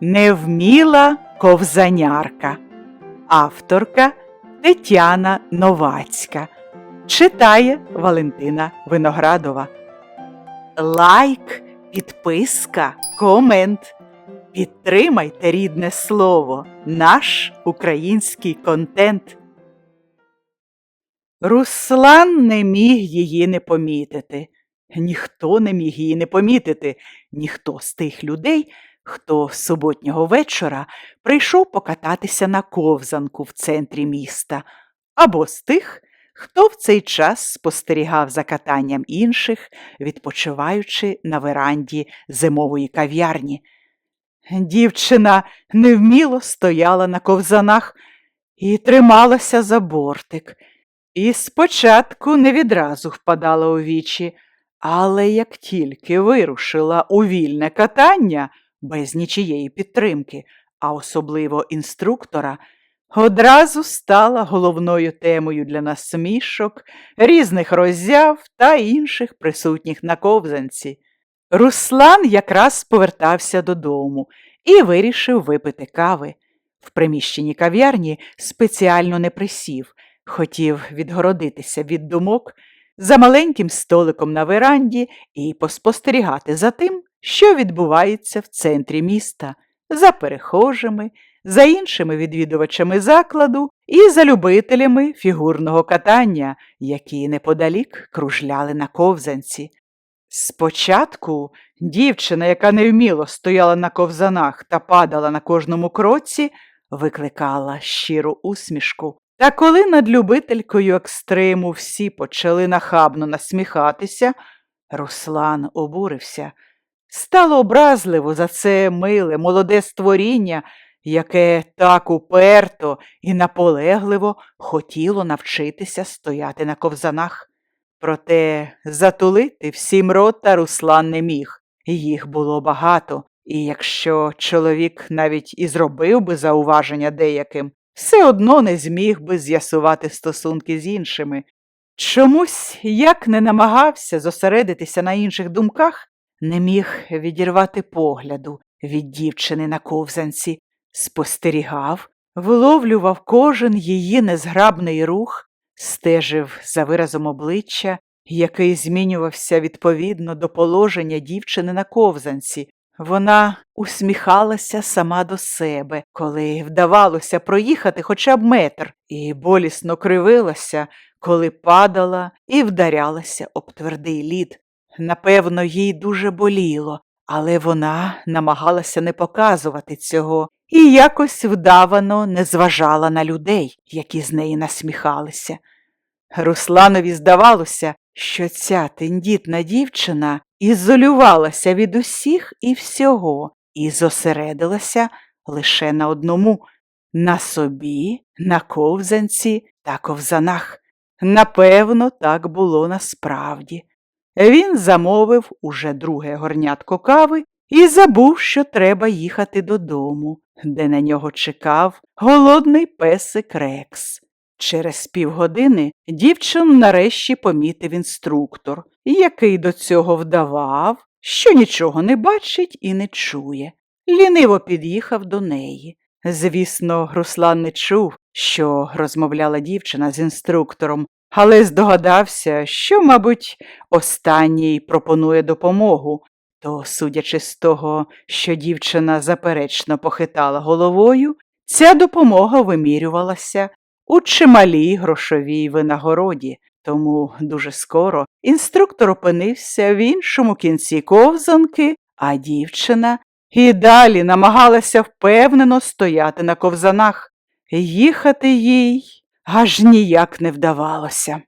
Невміла ковзанярка. Авторка Тетяна Новацька. Читає Валентина Виноградова. Лайк, підписка, комент. Підтримайте рідне слово, наш український контент. Руслан не міг її не помітити. Ніхто не міг її не помітити, ніхто з тих людей, хто суботнього вечора прийшов покататися на ковзанку в центрі міста, або з тих, хто в цей час спостерігав за катанням інших, відпочиваючи на веранді зимової кав'ярні. Дівчина невміло стояла на ковзанах і трималася за бортик. І спочатку не відразу впадала у вічі, але як тільки вирушила у вільне катання без нічієї підтримки, а особливо інструктора, одразу стала головною темою для насмішок, різних роззяв та інших присутніх на ковзанці. Руслан якраз повертався додому і вирішив випити кави. В приміщенні кав'ярні спеціально не присів, хотів відгородитися від думок за маленьким столиком на веранді і поспостерігати за тим, що відбувається в центрі міста, за перехожими, за іншими відвідувачами закладу і за любителями фігурного катання, які неподалік кружляли на ковзанці. Спочатку дівчина, яка невміло стояла на ковзанах та падала на кожному кроці, викликала щиру усмішку. Та коли над любителькою екстриму всі почали нахабно насміхатися, Руслан обурився. Стало образливо за це миле, молоде створіння, яке так уперто і наполегливо хотіло навчитися стояти на ковзанах. Проте затулити всім рота Руслан не міг, їх було багато, і якщо чоловік навіть і зробив би зауваження деяким, все одно не зміг би з'ясувати стосунки з іншими. Чомусь, як не намагався зосередитися на інших думках, не міг відірвати погляду від дівчини на ковзанці, спостерігав, виловлював кожен її незграбний рух, стежив за виразом обличчя, який змінювався відповідно до положення дівчини на ковзанці. Вона усміхалася сама до себе, коли вдавалося проїхати хоча б метр, і болісно кривилася, коли падала і вдарялася об твердий лід. Напевно, їй дуже боліло, але вона намагалася не показувати цього і якось вдавано не зважала на людей, які з неї насміхалися. Русланові здавалося, що ця тендітна дівчина ізолювалася від усіх і всього і зосередилася лише на одному на собі, на ковзанці та ковзанах. Напевно, так було насправді. Він замовив уже друге горнятко кави і забув, що треба їхати додому, де на нього чекав голодний песик Рекс. Через півгодини дівчину нарешті помітив інструктор, який до цього вдавав, що нічого не бачить і не чує. Ліниво під'їхав до неї. Звісно, Руслан не чув, що розмовляла дівчина з інструктором, але здогадався, що, мабуть, останній пропонує допомогу, то, судячи з того, що дівчина заперечно похитала головою, ця допомога вимірювалася у чималій грошовій винагороді, тому дуже скоро інструктор опинився в іншому кінці ковзанки, а дівчина і далі намагалася впевнено стояти на ковзанах. Їхати їй аж ніяк не вдавалося.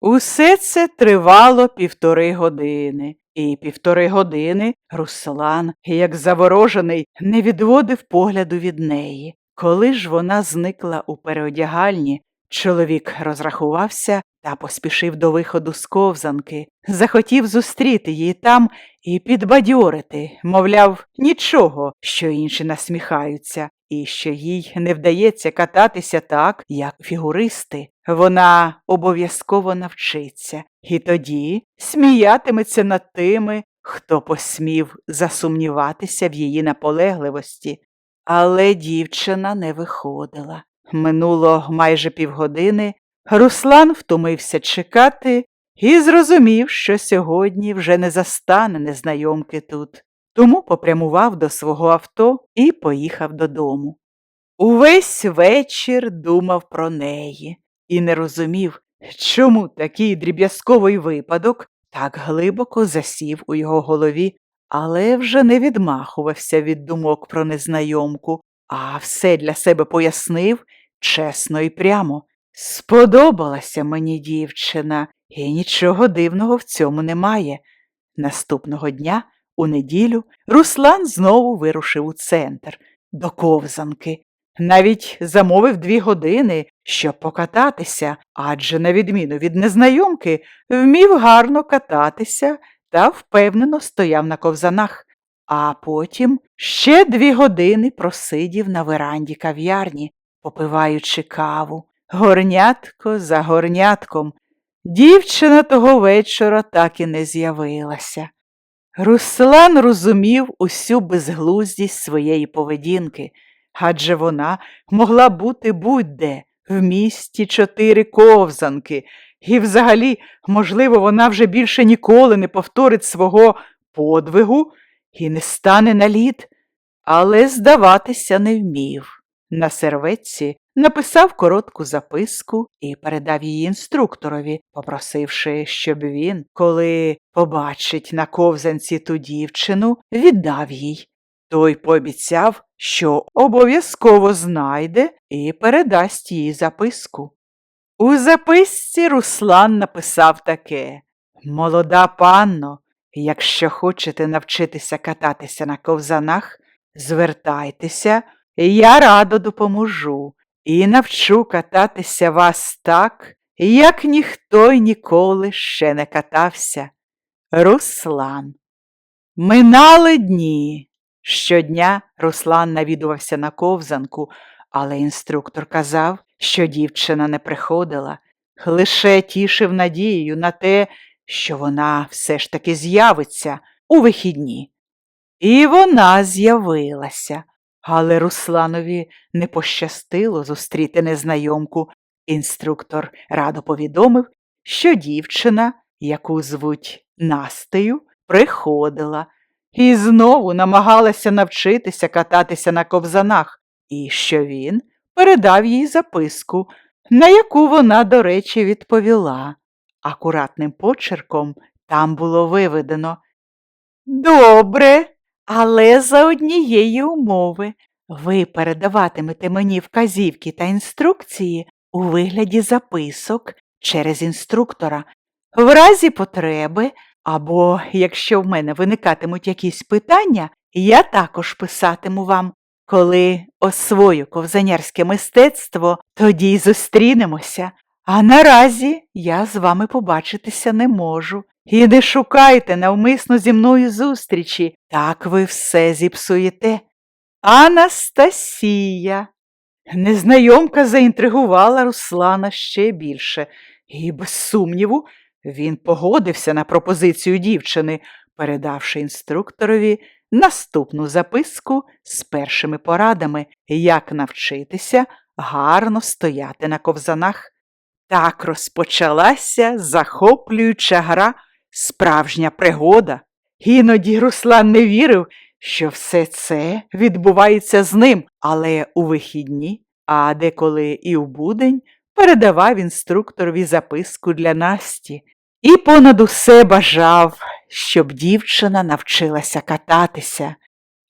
Усе це тривало півтори години, і півтори години Руслан, як заворожений, не відводив погляду від неї. Коли ж вона зникла у переодягальні, чоловік розрахувався та поспішив до виходу з ковзанки, захотів зустріти її там і підбадьорити, мовляв, нічого, що інші насміхаються, і що їй не вдається кататися так, як фігуристи. Вона обов'язково навчиться, і тоді сміятиметься над тими, хто посмів засумніватися в її наполегливості. Але дівчина не виходила. Минуло майже півгодини. Руслан втомився чекати і зрозумів, що сьогодні вже не застане незнайомки тут. Тому попрямував до свого авто і поїхав додому. Увесь вечір думав про неї і не розумів, чому такий дріб'язковий випадок так глибоко засів у його голові, але вже не відмахувався від думок про незнайомку, а все для себе пояснив чесно і прямо. Сподобалася мені дівчина, і нічого дивного в цьому немає. Наступного дня, у неділю, Руслан знову вирушив у центр, до ковзанки. Навіть замовив дві години, щоб покататися, адже, на відміну від незнайомки, вмів гарно кататися та впевнено стояв на ковзанах, а потім ще дві години просидів на веранді кав'ярні, попиваючи каву, горнятко за горнятком. Дівчина того вечора так і не з'явилася. Руслан розумів усю безглуздість своєї поведінки, адже вона могла бути будь-де, в місті чотири ковзанки, і взагалі, можливо, вона вже більше ніколи не повторить свого подвигу і не стане на лід, але здаватися не вмів. На серветці написав коротку записку і передав її інструкторові, попросивши, щоб він, коли побачить на ковзанці ту дівчину, віддав їй. Той пообіцяв, що обов'язково знайде і передасть їй записку. У записці Руслан написав таке Молода панно, якщо хочете навчитися кататися на ковзанах, звертайтеся, я радо допоможу і навчу кататися вас так, як ніхто й ніколи ще не катався. Руслан. Минали дні. Щодня Руслан навідувався на ковзанку, але інструктор казав, що дівчина не приходила, лише тішив надією на те, що вона все ж таки з'явиться у вихідні. І вона з'явилася, але Русланові не пощастило зустріти незнайомку. Інструктор радо повідомив, що дівчина, яку звуть Настею, приходила і знову намагалася навчитися кататися на ковзанах, і що він передав їй записку, на яку вона, до речі, відповіла. Акуратним почерком там було виведено Добре, але за однієї умови ви передаватимете мені вказівки та інструкції у вигляді записок через інструктора. В разі потреби, або якщо в мене виникатимуть якісь питання, я також писатиму вам. Коли освою ковзанярське мистецтво, тоді й зустрінемося. А наразі я з вами побачитися не можу. І не шукайте навмисно зі мною зустрічі, так ви все зіпсуєте. Анастасія. Незнайомка заінтригувала Руслана ще більше, і, без сумніву, він погодився на пропозицію дівчини, передавши інструкторові наступну записку з першими порадами, як навчитися гарно стояти на ковзанах. Так розпочалася захоплююча гра, справжня пригода. Іноді Руслан не вірив, що все це відбувається з ним, але у вихідні, а деколи і у будень передавав інструкторові записку для Насті і понад усе бажав, щоб дівчина навчилася кататися.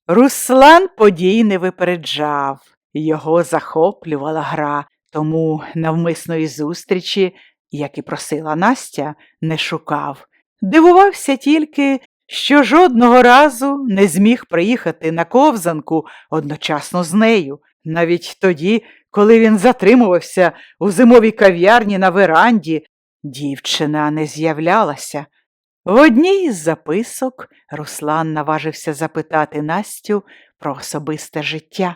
Руслан подій не випереджав, його захоплювала гра, тому навмисної зустрічі, як і просила Настя, не шукав. Дивувався тільки, що жодного разу не зміг приїхати на ковзанку одночасно з нею, навіть тоді, коли він затримувався у зимовій кав'ярні на веранді, дівчина не з'являлася. В одній із записок Руслан наважився запитати Настю про особисте життя.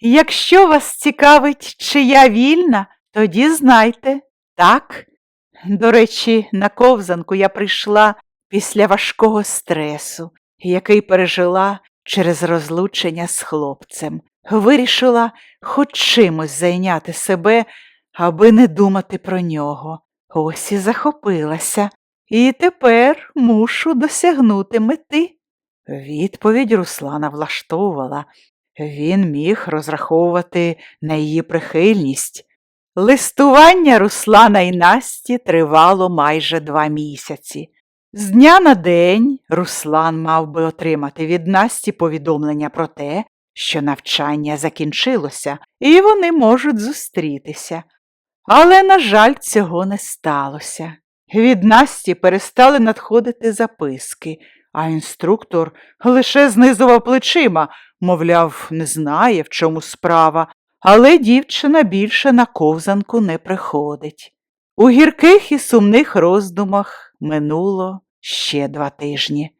Якщо вас цікавить, чи я вільна, тоді знайте, так. До речі, на ковзанку я прийшла після важкого стресу, який пережила через розлучення з хлопцем. Вирішила хоч чимось зайняти себе, аби не думати про нього. Ось і захопилася, і тепер мушу досягнути мети. Відповідь Руслана влаштовувала. Він міг розраховувати на її прихильність. Листування Руслана і Насті тривало майже два місяці. З дня на день Руслан мав би отримати від Насті повідомлення про те, що навчання закінчилося, і вони можуть зустрітися. Але, на жаль, цього не сталося. Від Насті перестали надходити записки, а інструктор лише знизував плечима, мовляв, не знає, в чому справа, але дівчина більше на ковзанку не приходить. У гірких і сумних роздумах минуло ще два тижні.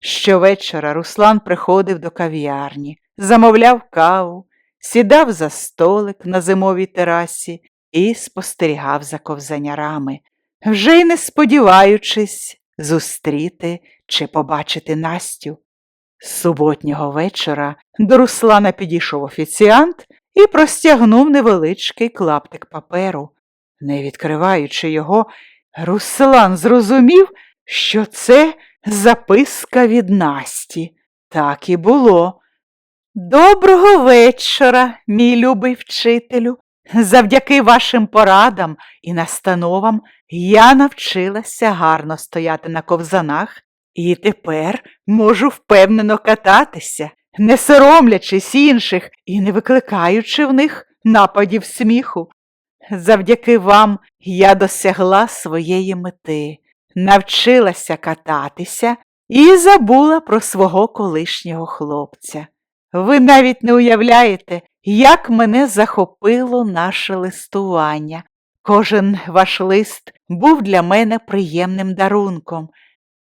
Щовечора Руслан приходив до кав'ярні, замовляв каву, сідав за столик на зимовій терасі і спостерігав за ковзанярами, вже й не сподіваючись зустріти чи побачити Настю. Суботнього вечора до Руслана підійшов офіціант і простягнув невеличкий клаптик паперу. Не відкриваючи його, Руслан зрозумів, що це записка від Насті. Так і було. Доброго вечора, мій любий вчителю. Завдяки вашим порадам і настановам я навчилася гарно стояти на ковзанах і тепер можу впевнено кататися, не соромлячись інших і не викликаючи в них нападів сміху. Завдяки вам я досягла своєї мети, навчилася кататися і забула про свого колишнього хлопця. Ви навіть не уявляєте, як мене захопило наше листування. Кожен ваш лист був для мене приємним дарунком.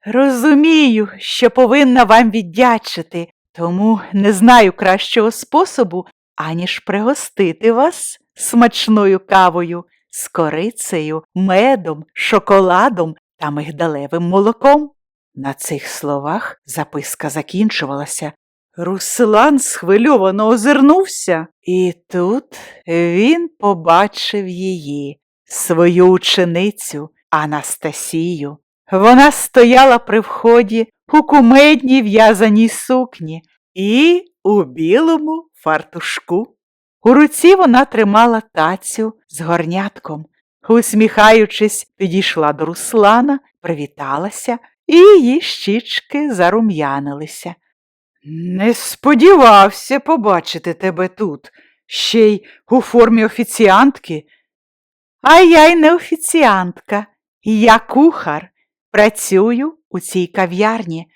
Розумію, що повинна вам віддячити, тому не знаю кращого способу, аніж пригостити вас смачною кавою, з корицею, медом, шоколадом та мигдалевим молоком. На цих словах записка закінчувалася. Руслан схвильовано озирнувся, і тут він побачив її, свою ученицю Анастасію. Вона стояла при вході у кумедній в'язаній сукні і у білому фартушку. У руці вона тримала тацю з горнятком. Усміхаючись, підійшла до Руслана, привіталася, і її щічки зарум'янилися. Не сподівався побачити тебе тут, ще й у формі офіціантки. А я й не офіціантка, я кухар. Працюю у цій кав'ярні.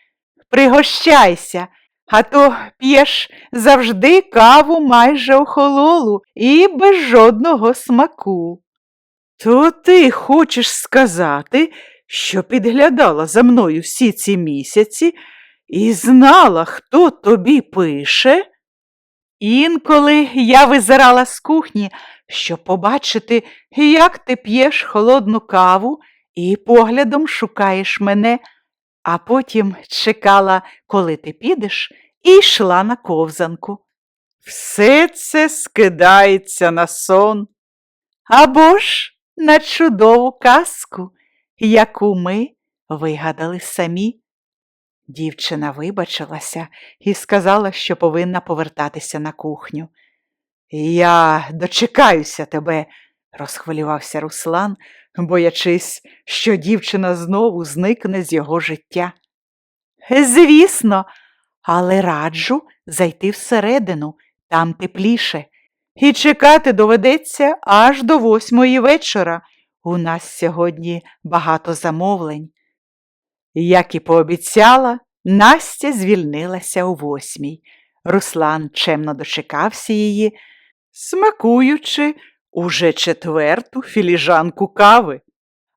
Пригощайся, а то п'єш завжди каву майже охололу і без жодного смаку. То ти хочеш сказати, що підглядала за мною всі ці місяці і знала, хто тобі пише? Інколи я визирала з кухні, щоб побачити, як ти п'єш холодну каву і поглядом шукаєш мене, а потім чекала, коли ти підеш, і йшла на ковзанку. Все це скидається на сон. Або ж на чудову казку, яку ми вигадали самі. Дівчина вибачилася і сказала, що повинна повертатися на кухню. Я дочекаюся тебе, розхвилювався Руслан, боячись, що дівчина знову зникне з його життя. Звісно, але раджу зайти всередину, там тепліше, і чекати доведеться аж до восьмої вечора. У нас сьогодні багато замовлень. Як і пообіцяла, Настя звільнилася у восьмій. Руслан чемно дочекався її, смакуючи уже четверту філіжанку кави.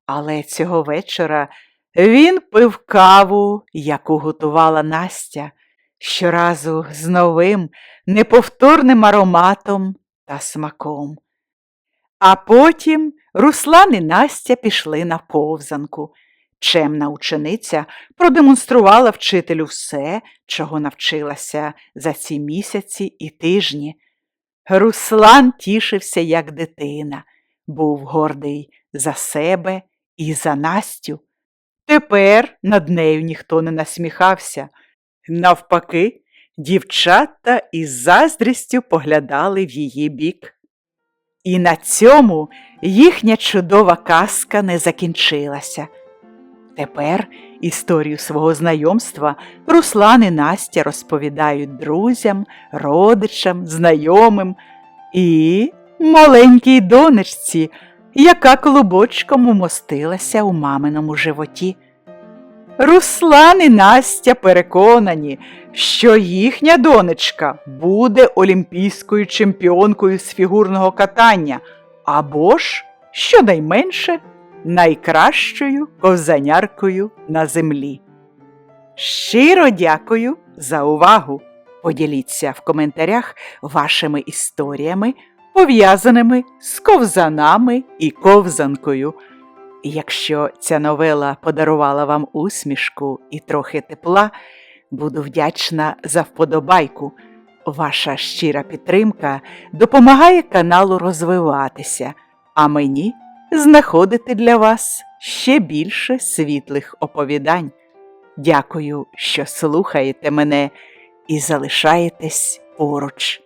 Але цього вечора він пив каву, яку готувала Настя, щоразу з новим, неповторним ароматом та смаком. А потім Руслан і Настя пішли на повзанку. Чемна учениця продемонструвала вчителю все, чого навчилася за ці місяці і тижні. Руслан тішився, як дитина, був гордий за себе і за Настю. Тепер над нею ніхто не насміхався. Навпаки, дівчата із заздрістю поглядали в її бік. І на цьому їхня чудова казка не закінчилася. Тепер історію свого знайомства Руслан і Настя розповідають друзям, родичам, знайомим і маленькій донечці, яка клубочком умостилася у маминому животі. Руслан і Настя переконані, що їхня донечка буде олімпійською чемпіонкою з фігурного катання або ж, щонайменше, найкращою ковзаняркою на землі. Щиро дякую за увагу! Поділіться в коментарях вашими історіями, пов'язаними з ковзанами і ковзанкою. Якщо ця новела подарувала вам усмішку і трохи тепла, буду вдячна за вподобайку. Ваша щира підтримка допомагає каналу розвиватися, а мені знаходити для вас ще більше світлих оповідань. Дякую, що слухаєте мене і залишаєтесь поруч.